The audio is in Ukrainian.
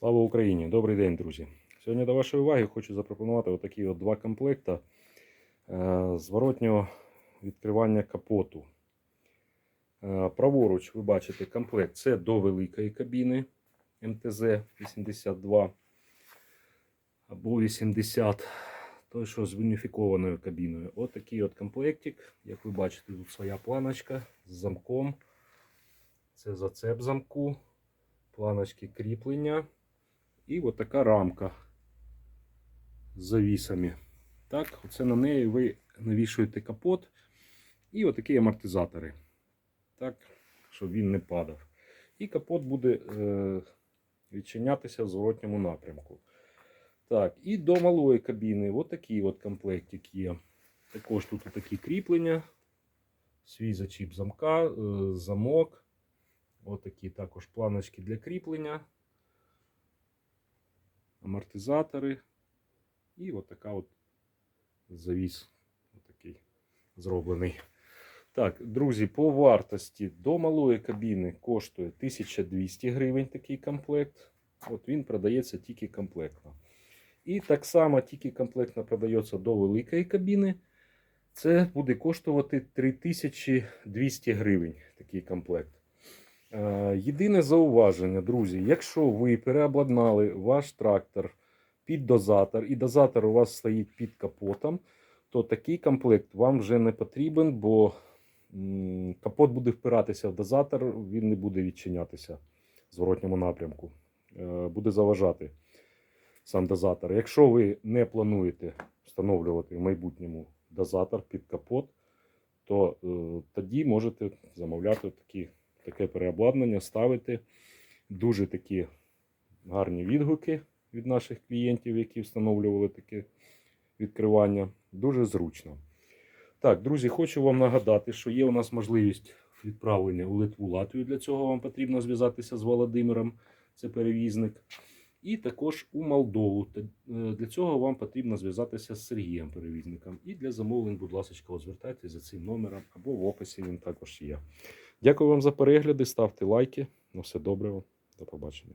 Слава Україні! Добрий день, друзі! Сьогодні до вашої уваги хочу запропонувати отакі от два комплекти е, зворотнього відкривання капоту. Е, Праворуч ви бачите комплект. Це до великої кабіни МТЗ-82 або 80, той, що з уніфікованою кабіною. Отакий от комплектик. Як ви бачите, тут своя планочка з замком. Це зацеп замку, планочки кріплення. І от така рамка з завісами. Так, оце на неї ви навішуєте капот і отакі амортизатори. Так, щоб він не падав. І капот буде е, відчинятися в зворотньому напрямку. Так, і до малої кабіни отакий от комплектик є. Також тут такі кріплення, свій зачіп замка, е, замок. Отакі також планочки для кріплення амортизатори і от така от завіс отакий зроблений. Так, друзі, по вартості до малої кабіни коштує 1200 гривень такий комплект. От він продається тільки комплектно. І так само тільки комплектно продається до великої кабіни. Це буде коштувати 3200 гривень такий комплект. Е, Єдине зауваження, друзі, якщо ви переобладнали ваш трактор під дозатор, і дозатор у вас стоїть під капотом, то такий комплект вам вже не потрібен, бо капот буде впиратися в дозатор, він не буде відчинятися в зворотньому напрямку. Е, Буде заважати сам дозатор. Якщо ви не плануєте встановлювати в майбутньому дозатор під капот, то е, тоді можете замовляти такі таке переобладнання ставити. Дуже такі гарні відгуки від наших клієнтів, які встановлювали таке відкривання. Дуже зручно. Так, друзі, хочу вам нагадати, що є у нас можливість відправлення у Литву Латвію. Для цього вам потрібно зв'язатися з Володимиром, це перевізник. І також у Молдову. Е, Для цього вам потрібно зв'язатися з Сергієм перевізником. І для замовлень, будь ласка, звертайтеся за цим номером або в описі він також є. Дякую вам за перегляди, ставте лайки. На все добре. вам. До побачення.